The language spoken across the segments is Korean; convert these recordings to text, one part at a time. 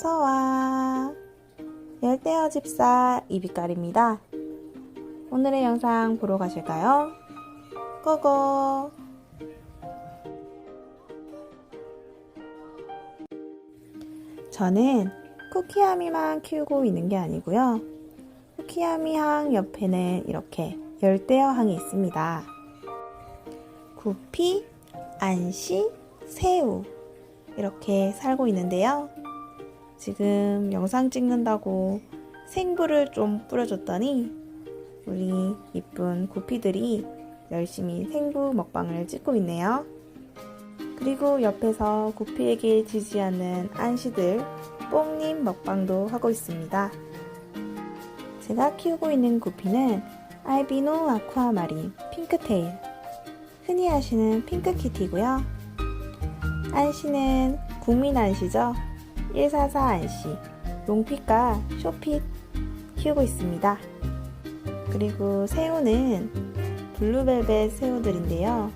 어서와. 열대어 집사 이비깔입니다. 오늘의 영상 보러 가실까요? 고고! 저는 쿠키아미만 키우고 있는 게 아니고요. 쿠키아미항 옆에는 이렇게 열대어항이 있습니다. 구피, 안시, 새우 이렇게 살고 있는데요. 지금 영상 찍는다고 생불을 좀 뿌려줬더니 우리 이쁜 구피들이 열심히 생부 먹방을 찍고 있네요. 그리고 옆에서 구피에게 지지 않는 안시들 뽕님 먹방도 하고 있습니다. 제가 키우고 있는 구피는 알비노 아쿠아마린 핑크테일 흔히 아시는 핑크키티고요. 안시는 국민 안시죠. 144 안시 롱핏과 쇼핏 키우고 있습니다. 그리고 새우는 블루벨벳 새우들인데요.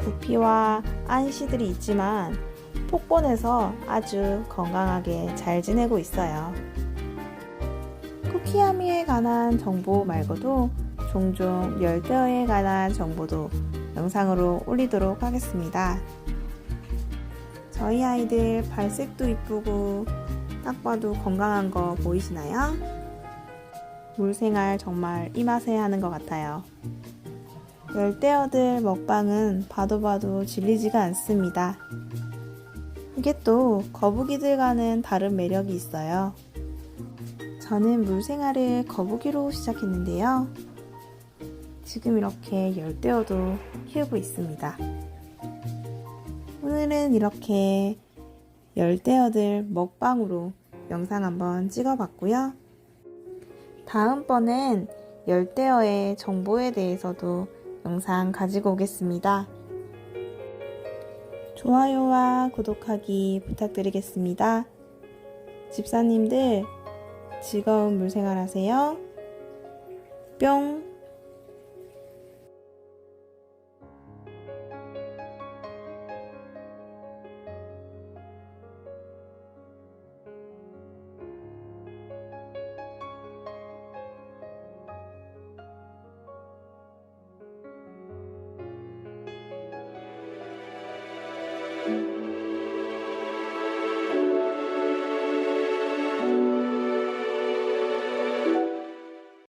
구피와 안시들이 있지만 폭본에서 아주 건강하게 잘 지내고 있어요. 쿠키아미에 관한 정보 말고도 종종 열대어에 관한 정보도 영상으로 올리도록 하겠습니다. 저희 아이들 발색도 이쁘고 딱 봐도 건강한 거 보이시나요? 물생활 정말 이 맛에 하는 것 같아요. 열대어들 먹방은 봐도 봐도 질리지가 않습니다. 이게 또 거북이들과는 다른 매력이 있어요. 저는 물생활을 거북이로 시작했는데요. 지금 이렇게 열대어도 키우고 있습니다. 오늘은 이렇게 열대어들 먹방으로 영상 한번 찍어봤고요. 다음번엔 열대어의 정보에 대해서도 영상 가지고 오겠습니다. 좋아요와 구독하기 부탁드리겠습니다. 집사님들 즐거운 물생활 하세요. 뿅!